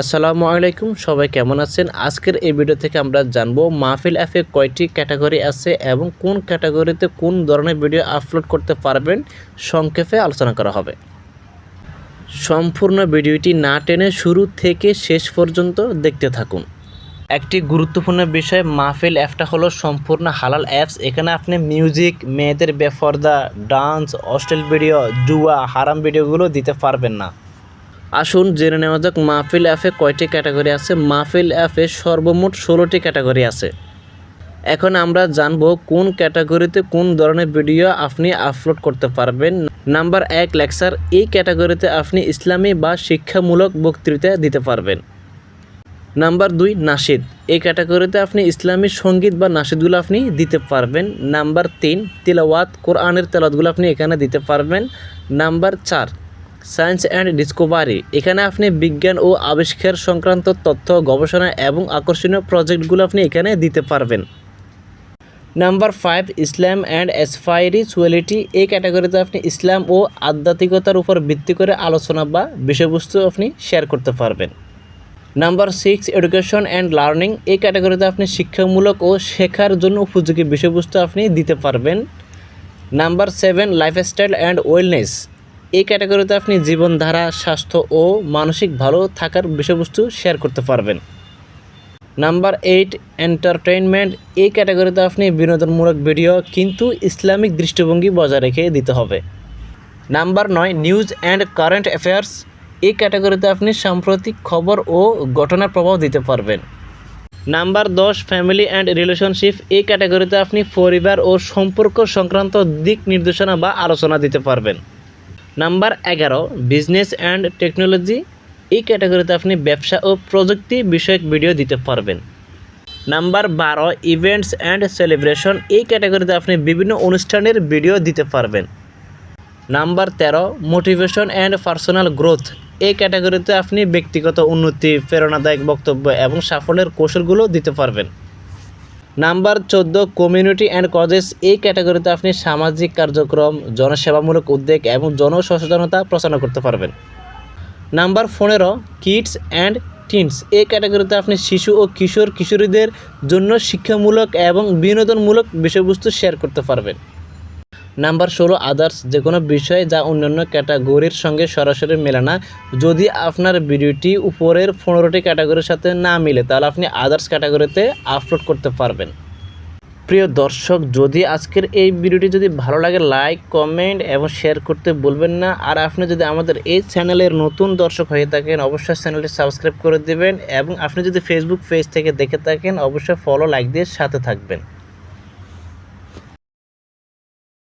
আসসালামু আলাইকুম, সবাই কেমন আছেন? আজকের এই ভিডিও থেকে আমরা জানব মাহফিল অ্যাপে কয়টি ক্যাটাগরি আছে এবং কোন ক্যাটাগরিতে কোন ধরনের ভিডিও আপলোড করতে পারবেন? সংক্ষেপে আলোচনা করা হবে। সম্পূর্ণ ভিডিওটি না টেনে শুরু থেকে শেষ পর্যন্ত দেখতে থাকুন। একটি গুরুত্বপূর্ণ বিষয়, মাহফিল অ্যাপটা হলো সম্পূর্ণ হালাল অ্যাপস এখানে আপনি মিউজিক মেয়েদের বেফর্দা ডান্স অস্টেল ভিডিও জুয়া, হারাম ভিডিওগুলো দিতে পারবেন না। আসুন জেনে নেওয়া যাক, মাহফিল অ্যাপে কয়টি ক্যাটাগরি আছে? মাহফিল অ্যাপে সর্বমোট ষোলোটি ক্যাটাগরি আছে। এখন আমরা জানব কোন ক্যাটাগরিতে কোন ধরনের ভিডিও আপনি আপলোড করতে পারবেন। নাম্বার এক, লেকচার, এই ক্যাটাগরিতে আপনি ইসলামী বা শিক্ষামূলক বক্তৃতা দিতে পারবেন। নাম্বার দুই নাশিদ এই ক্যাটাগরিতে আপনি ইসলামী সংগীত বা নাশিদগুলো আপনি দিতে পারবেন। নাম্বার তিন, তিলাওয়াত, কোরআনের তেলাওয়াতগুলো আপনি এখানে দিতে পারবেন। নাম্বার চার সায়েন্স অ্যান্ড ডিসকোভারি। এখানে আপনি বিজ্ঞান ও আবিষ্কার সংক্রান্ত তথ্য, গবেষণা এবং আকর্ষণীয় প্রজেক্টগুলো আপনি এখানে দিতে পারবেন। Number five, Islam and spirituality এই ক্যাটাগরিতে আপনি ইসলাম ও আধ্যাত্মিকতার উপর ভিত্তি করে আলোচনা বা বিষয়বস্তু আপনি শেয়ার করতে পারবেন। Number six, education and learning. এই ক্যাটাগরিতে আপনি শিক্ষামূলক ও শেখার জন্য উপযোগী বিষয়বস্তু আপনি দিতে পারবেন। Number seven, lifestyle and wellness. এই ক্যাটাগরিতে আপনি জীবনধারা, স্বাস্থ্য ও মানসিক ভালো থাকার বিষয়বস্তু শেয়ার করতে পারবেন। নাম্বার এইট এন্টারটেইনমেন্ট এই ক্যাটাগরিতে আপনি বিনোদনমূলক ভিডিও কিন্তু ইসলামিক দৃষ্টিভঙ্গি বজায় রেখে দিতে হবে। নাম্বার নয় নিউজ অ্যান্ড কারেন্ট অ্যাফেয়ার্স এই ক্যাটাগরিতে আপনি সাম্প্রতিক খবর ও ঘটনার প্রভাব দিতে পারবেন। নাম্বার দশ ফ্যামিলি অ্যান্ড রিলেশনশিপ এই ক্যাটাগরিতে আপনি পরিবার ও সম্পর্ক সংক্রান্ত দিক নির্দেশনা বা আলোচনা দিতে পারবেন। নাম্বার এগারো বিজনেস অ্যান্ড টেকনোলজি এই ক্যাটাগরিতে আপনি ব্যবসা ও প্রযুক্তি বিষয়ক ভিডিও দিতে পারবেন। নাম্বার বারো ইভেন্টস অ্যান্ড সেলিব্রেশন এই ক্যাটাগরিতে আপনি বিভিন্ন অনুষ্ঠানের ভিডিও দিতে পারবেন। নাম্বার তেরো মোটিভেশন অ্যান্ড পার্সোনাল গ্রোথ এই ক্যাটাগরিতে আপনি ব্যক্তিগত উন্নতি, প্রেরণাদায়ক বক্তব্য এবং সাফল্যের কৌশলগুলো দিতে পারবেন। নাম্বার চোদ্দ কমিউনিটি অ্যান্ড কজেস এই ক্যাটাগরিতে আপনি সামাজিক কার্যক্রম, জনসেবামূলক উদ্যোগ এবং জনসচেতনতা প্রচারণা করতে পারবেন। নাম্বার পনেরো কিডস অ্যান্ড টিনস এই ক্যাটাগরিতে আপনি শিশু ও কিশোর কিশোরীদের জন্য শিক্ষামূলক এবং বিনোদনমূলক বিষয়বস্তু শেয়ার করতে পারবেন। নাম্বার ষোলো আদার্স যে কোনো বিষয় যা অন্যান্য ক্যাটাগরির সঙ্গে সরাসরি মেলে না। যদি আপনার ভিডিওটি উপরের পনেরোটি ক্যাটাগরির সাথে না মিলে, তাহলে আপনি আদার্স ক্যাটাগরিতে আপলোড করতে পারবেন। প্রিয় দর্শক, যদি আজকের এই ভিডিওটি যদি ভালো লাগে লাইক কমেন্ট এবং শেয়ার করতে বলবেন না। আর আপনি যদি আমাদের এই চ্যানেলের নতুন দর্শক হয়ে থাকেন, অবশ্যই চ্যানেলটি সাবস্ক্রাইব করে দেবেন এবং আপনি যদি ফেসবুক পেজ থেকে দেখে থাকেন, অবশ্যই ফলো লাইক দিয়ে সাথে থাকবেন।